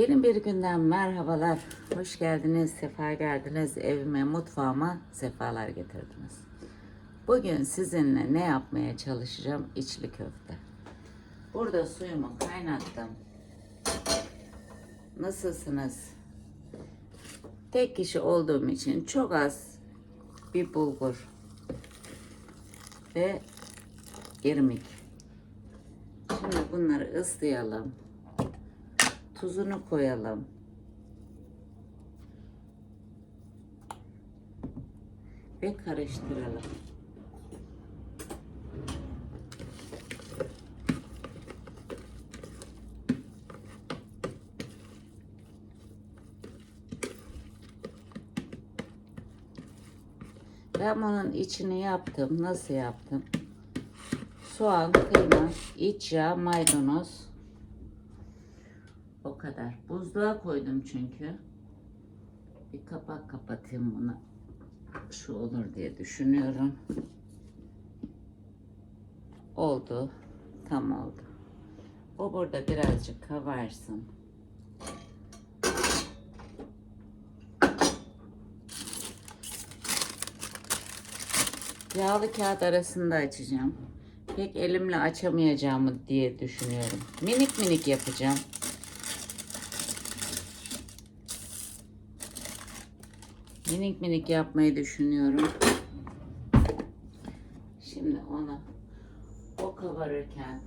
Yeni bir günden merhabalar. Hoş geldiniz, sefa geldiniz. Evime, mutfağıma sefalar getirdiniz. Bugün sizinle ne yapmaya çalışacağım? İçli köfte. Burada suyumu kaynattım. Nasılsınız? Tek kişi olduğum için çok az bir bulgur ve irmik. Şimdi bunları ıslayalım. Tuzunu koyalım. Ve karıştıralım. Ben bunun içini yaptım. Nasıl yaptım? Soğan, kıyma, iç yağ, maydanoz. O kadar. Buzluğa koydum çünkü. Bir kapak kapatayım bunu. Şu olur diye düşünüyorum. Oldu. Tam oldu. O burada birazcık kavarsın. Yağlı kağıt arasında açacağım. Pek elimle açamayacağımı diye düşünüyorum. Minik minik yapacağım. Minik minik yapmayı düşünüyorum. Şimdi onu o kabarırken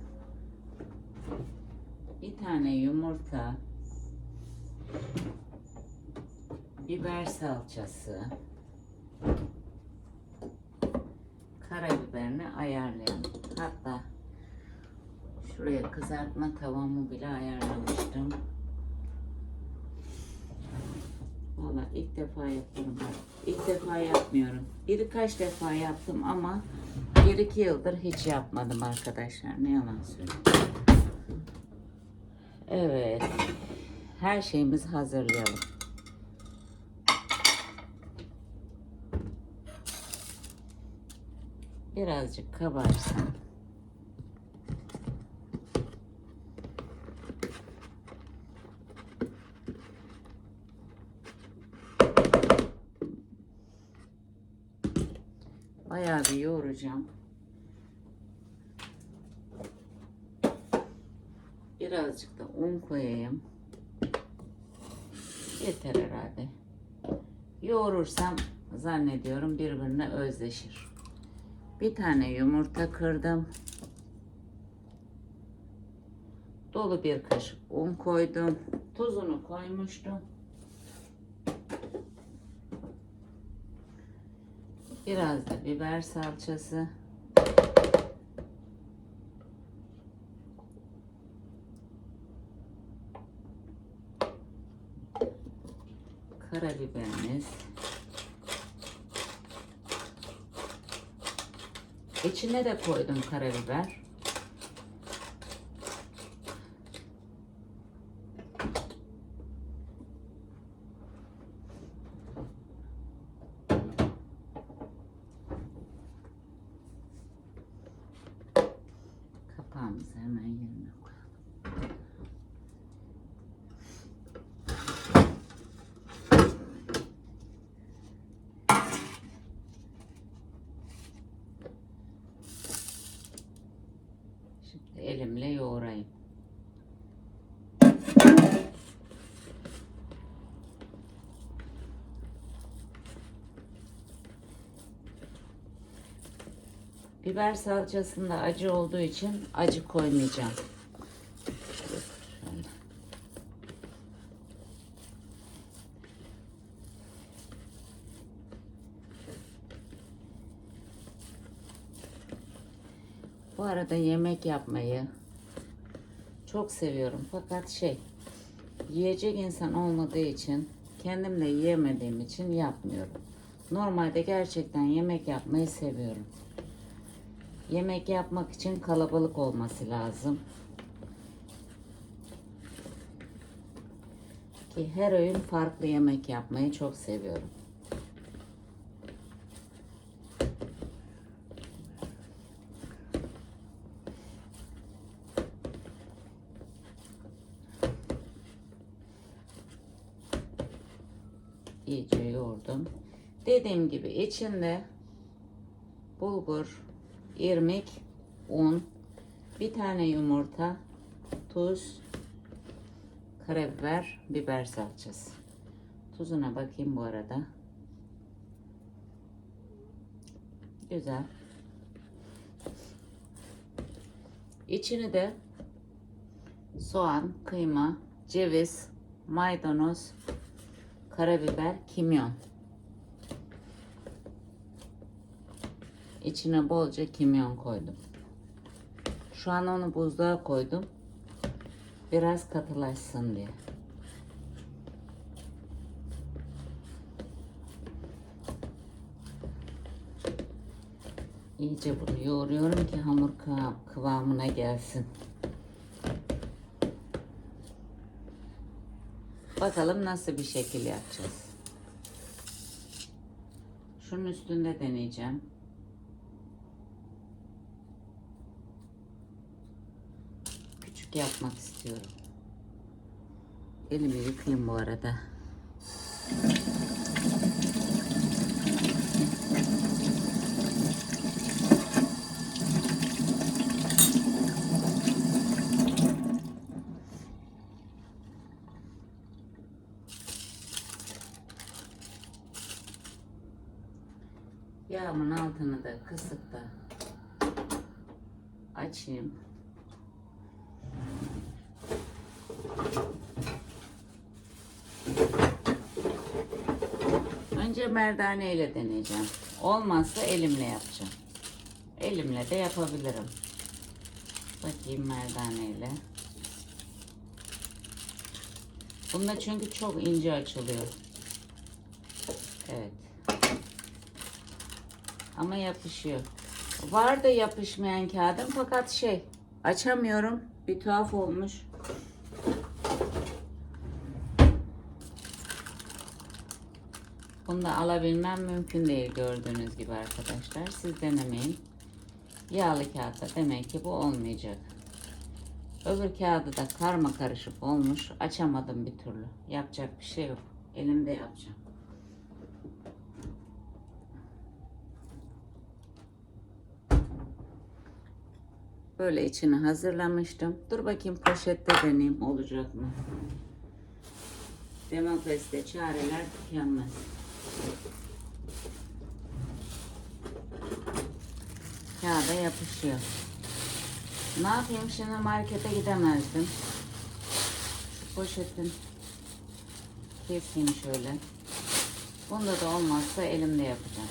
bir tane yumurta, biber salçası, karabiberini ayarlayalım. Hatta şuraya kızartma tavamı bile ayarlamıştım. Valla ilk defa yapıyorum. İlk defa yapmıyorum. Birkaç defa yaptım ama bir iki yıldır hiç yapmadım arkadaşlar. Ne yalan söyleyeyim. Evet. Her şeyimizi hazırlayalım. Birazcık kabarsın. Bir yoğuracağım. Birazcık da un koyayım. Yeter herhalde. Yoğurursam zannediyorum birbirine özleşir. Bir tane yumurta kırdım. Dolu bir kaşık un koydum. Tuzunu koymuştum. Biraz da biber salçası. Karabiberimiz. İçine de koydum karabiber. Kapağımızı hemen yerine koyalım. Şimdi elimle yoğurayım. Biber salçasında acı olduğu için acı koymayacağım. Bu arada yemek yapmayı çok seviyorum fakat şey yiyecek insan olmadığı için kendim de yiyemediğim için yapmıyorum. Normalde gerçekten yemek yapmayı seviyorum. Yemek yapmak için kalabalık olması lazım. Ki her öğün farklı yemek yapmayı çok seviyorum. iyice yoğurdum. Dediğim gibi içinde bulgur, irmik, un, bir tane yumurta, tuz, karabiber, biber salçası. Tuzuna bakayım bu arada. Güzel. İçini de soğan, kıyma, ceviz, maydanoz, karabiber, kimyon. İçine bolca kimyon koydum. Şu an onu buzluğa koydum. Biraz katılaşsın diye. İyice bunu yoğuruyorum ki hamur kıva- kıvamına gelsin. Bakalım nasıl bir şekil yapacağız. Şunun üstünde deneyeceğim. Küçük yapmak istiyorum. Elimi yıkayayım bu arada. Yağımın altını da kısıp da açayım. Önce merdane ile deneyeceğim. Olmazsa elimle yapacağım. Elimle de yapabilirim. Bakayım merdane ile. Bunda çünkü çok ince açılıyor. Evet. Ama yapışıyor. Var da yapışmayan kağıdım fakat şey açamıyorum. Bir tuhaf olmuş. Bunu da alabilmem mümkün değil gördüğünüz gibi arkadaşlar. Siz denemeyin. Yağlı kağıtta demek ki bu olmayacak. Öbür kağıdı da karma karışık olmuş. Açamadım bir türlü. Yapacak bir şey yok. Elimde yapacağım. Böyle içini hazırlamıştım. Dur bakayım poşette deneyeyim olacak mı? Demokraside çareler tükenmez. Kağıda yapışıyor. Ne yapayım şimdi markete gidemezdim. Şu poşetin keseyim şöyle. Bunda da olmazsa elimde yapacağım.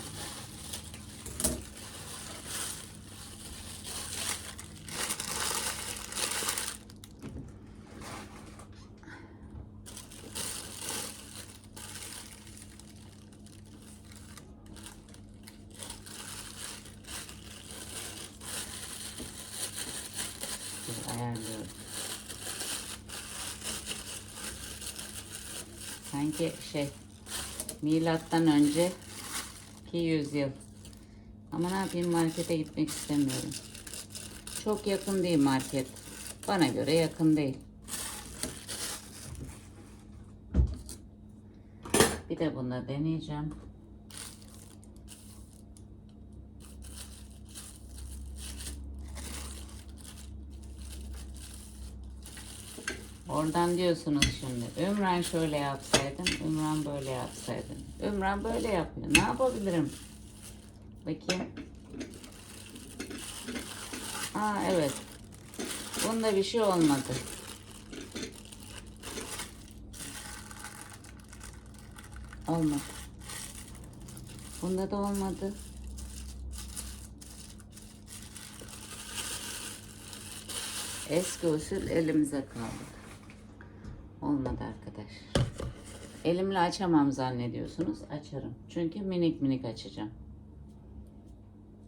Dur, ayarlıyorum. Sanki şey milattan önce ki yüzyıl. Ama ne yapayım markete gitmek istemiyorum. Çok yakın değil market. Bana göre yakın değil. Bir de bunu deneyeceğim. Oradan diyorsunuz şimdi. Ümran şöyle yapsaydın, Ümran böyle yapsaydın. Ümran böyle yapıyor. Ne yapabilirim? Bakayım. Aa evet. Bunda bir şey olmadı. Olmadı. Bunda da olmadı. Eski usul elimize kaldı. Olmadı arkadaşlar. Elimle açamam zannediyorsunuz. Açarım. Çünkü minik minik açacağım.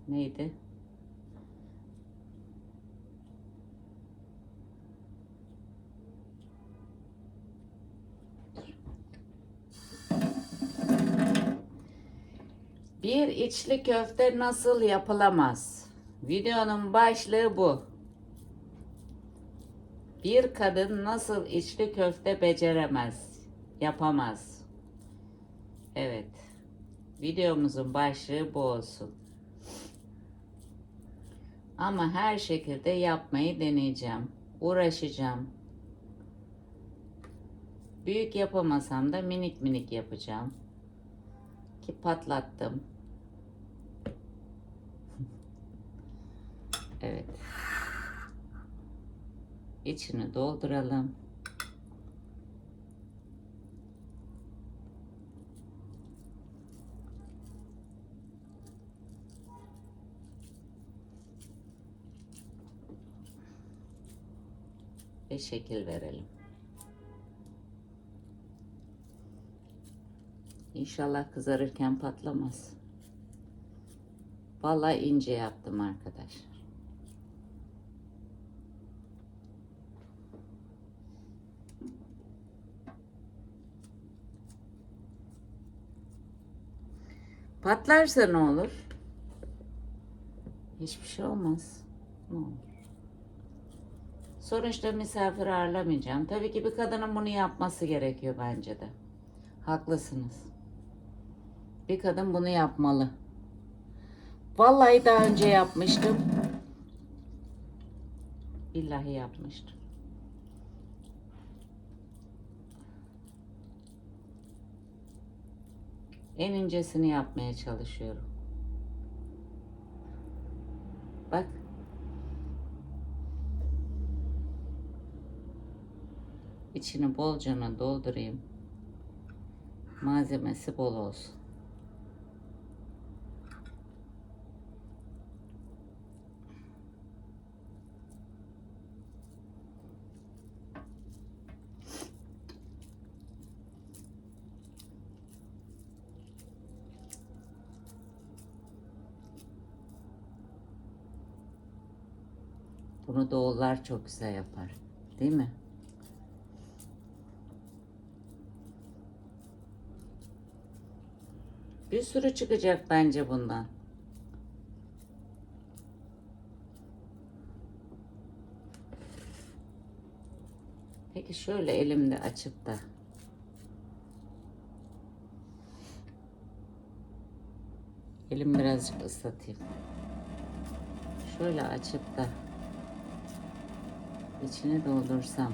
Neydi? Bir içli köfte nasıl yapılamaz? Videonun başlığı bu. Bir kadın nasıl içli köfte beceremez, yapamaz? Evet. Videomuzun başlığı bu olsun. Ama her şekilde yapmayı deneyeceğim. Uğraşacağım. Büyük yapamasam da minik minik yapacağım. Ki patlattım. Evet. İçini dolduralım. Ve şekil verelim. İnşallah kızarırken patlamaz. Vallahi ince yaptım arkadaşlar. Patlarsa ne olur? Hiçbir şey olmaz. Ne olur? Sonuçta misafir ağırlamayacağım. Tabii ki bir kadının bunu yapması gerekiyor bence de. Haklısınız. Bir kadın bunu yapmalı. Vallahi daha önce yapmıştım. Billahi yapmıştım. En incesini yapmaya çalışıyorum. Bak. İçini bolcana doldurayım. Malzemesi bol olsun. Doğullar çok güzel yapar. Değil mi? Bir sürü çıkacak bence bundan. Peki şöyle elimde açıp da Elim birazcık ıslatayım. Şöyle açıp da içine doldursam.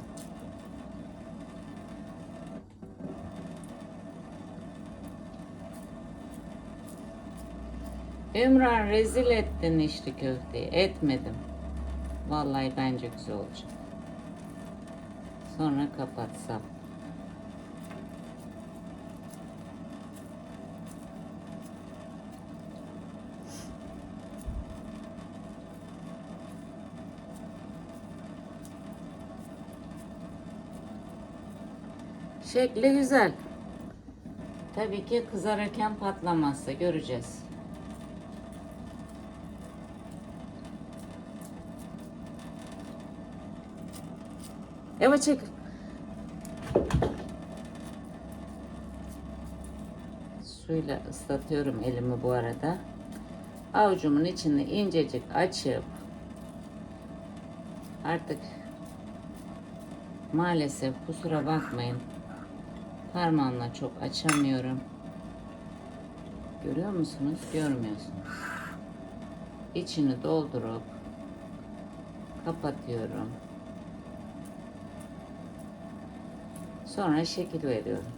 Ümran rezil ettin içli köfteyi. Etmedim. Vallahi bence güzel olacak. Sonra kapatsam. Şekli güzel. Tabii ki kızarırken patlamazsa göreceğiz. Eva çek. Suyla ıslatıyorum elimi bu arada. Avucumun içini incecik açıp artık maalesef kusura bakmayın parmağımla çok açamıyorum. Görüyor musunuz? Görmüyorsunuz. İçini doldurup kapatıyorum. Sonra şekil veriyorum.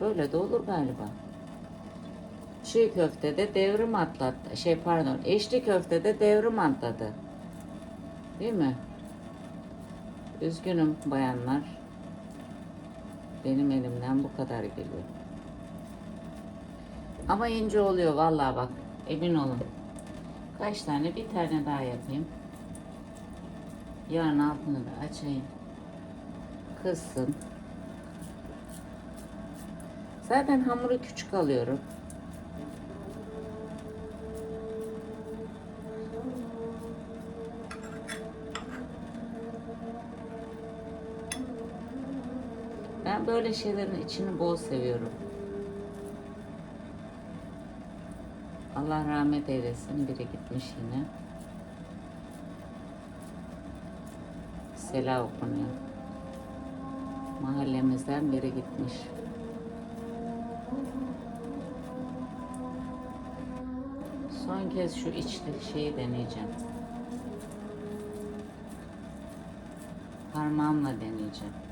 Böyle de olur galiba. Çiğ köftede devrim atlattı. Şey pardon, eşli köftede devrim atladı. Değil mi? Üzgünüm bayanlar. Benim elimden bu kadar geliyor. Ama ince oluyor vallahi bak. Emin olun. Kaç tane? Bir tane daha yapayım. Yarın altını da açayım. Kızsın. Zaten hamuru küçük alıyorum. böyle şeylerin içini bol seviyorum. Allah rahmet eylesin. Biri gitmiş yine. Sela okunuyor. Mahallemizden biri gitmiş. Son kez şu içlik şeyi deneyeceğim. Parmağımla deneyeceğim.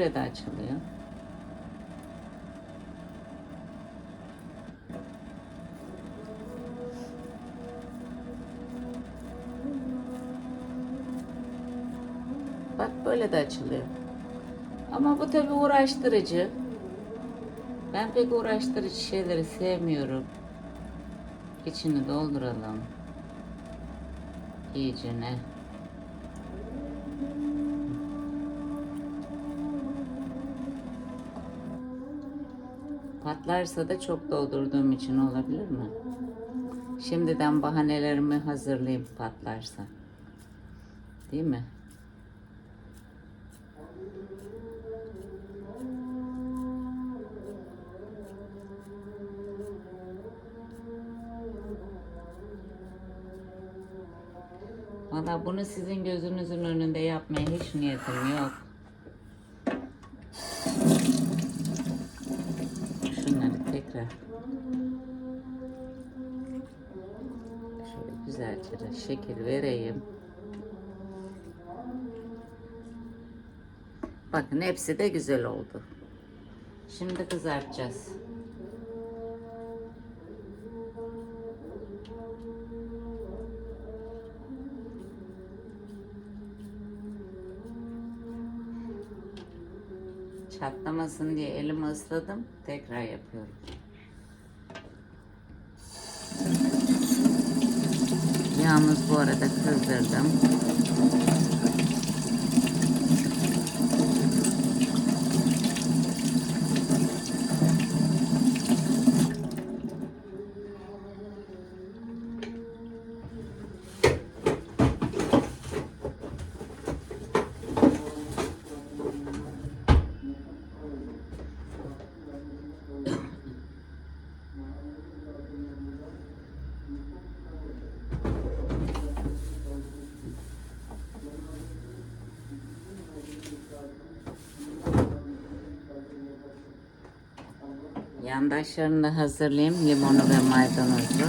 Evet böyle de açılıyor. Bak böyle de açılıyor. Ama bu tabi uğraştırıcı. Ben pek uğraştırıcı şeyleri sevmiyorum. İçini dolduralım. İyicene. Patlarsa da çok doldurduğum için olabilir mi? Şimdiden bahanelerimi hazırlayayım patlarsa. Değil mi? Valla bunu sizin gözünüzün önünde yapmaya hiç niyetim yok. Tekrar şöyle güzelce de şekil vereyim. Bakın hepsi de güzel oldu. Şimdi kızartacağız. Çatlamasın diye elimi ısladım. Tekrar yapıyorum. Yağımız bu arada kızdırdım. Yandaşlarını da hazırlayayım. Limonu ve maydanozu.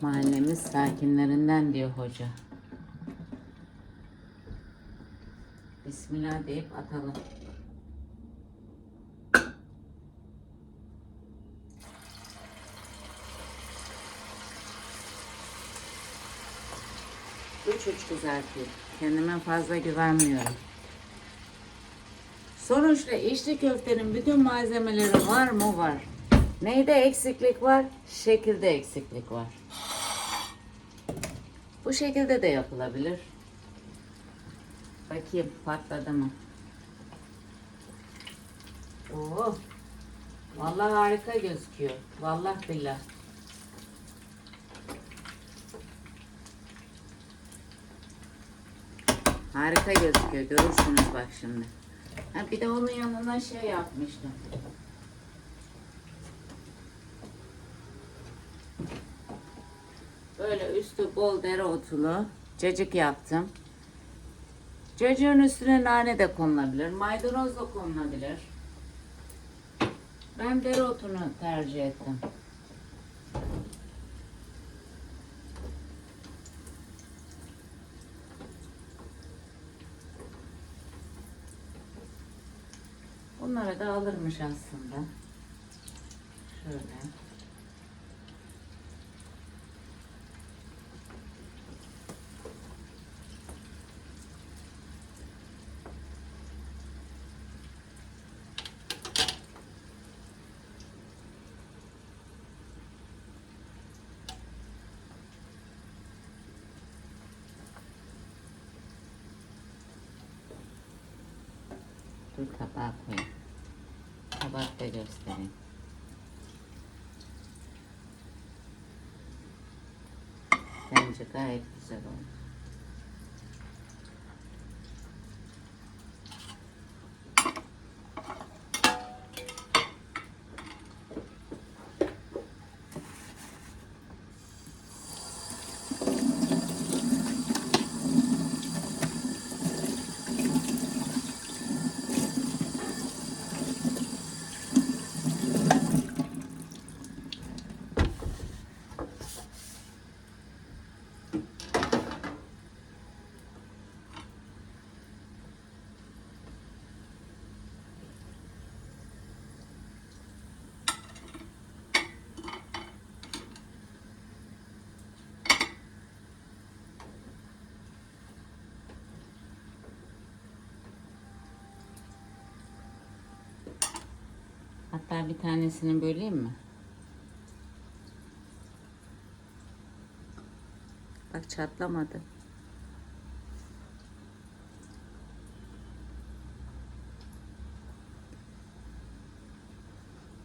Mahallemiz sakinlerinden diyor hoca. Bismillah deyip atalım. Üç üç kızartayım. Kendime fazla güvenmiyorum. Sonuçta içli köftenin bütün malzemeleri var mı? Var. Neyde eksiklik var? Şekilde eksiklik var. Bu şekilde de yapılabilir. Bakayım patladı mı? Oo. Vallahi harika gözüküyor. Vallahi billah. Harika gözüküyor. Görürsünüz bak şimdi. Ha, bir de onun yanına şey yapmıştım. Böyle üstü bol dereotulu cacık yaptım. Cacığın üstüne nane de konulabilir. Maydanoz da konulabilir. Ben dereotunu tercih ettim. Bunlara da alırmış aslında. Şöyle. Dur koyayım. Tabak da göstereyim. Bence gayet güzel oldu. Hatta bir tanesini böleyim mi? Bak çatlamadı.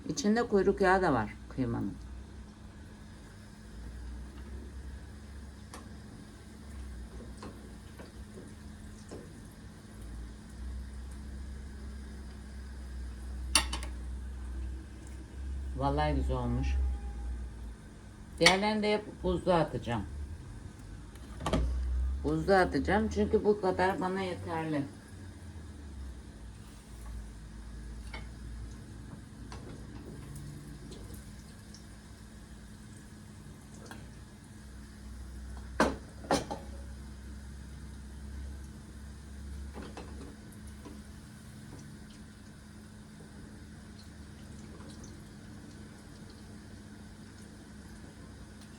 İçinde kuyruk yağı da var kıymanın. Vallahi güzel olmuş. Diğerlerini de yapıp buzluğa atacağım. Buzluğa atacağım çünkü bu kadar bana yeterli.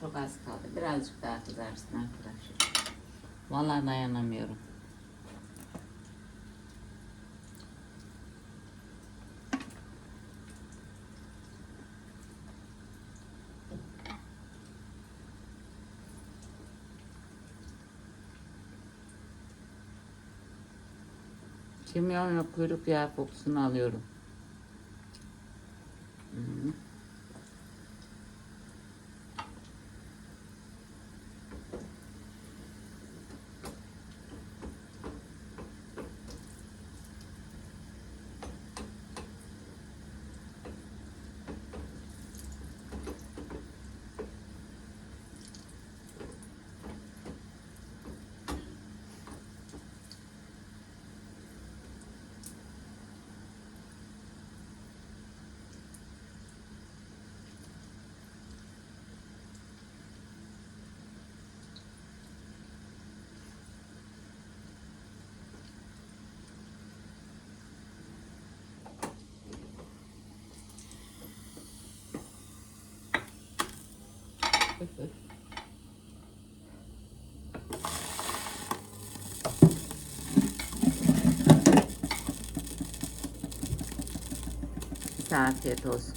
Çok az kaldı. Birazcık daha kızarsın arkadaşlar. Vallahi dayanamıyorum. Kimyon ve kuyruk yağı kokusunu alıyorum. Size afiyet olsun.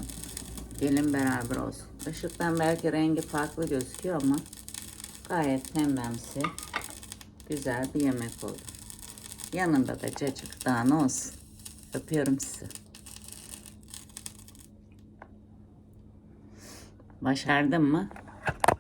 Gelin beraber olsun. Işıktan belki rengi farklı gözüküyor ama gayet pembemsi güzel bir yemek oldu. Yanında da cacık daha olsun. Öpüyorum sizi. Başardım mı?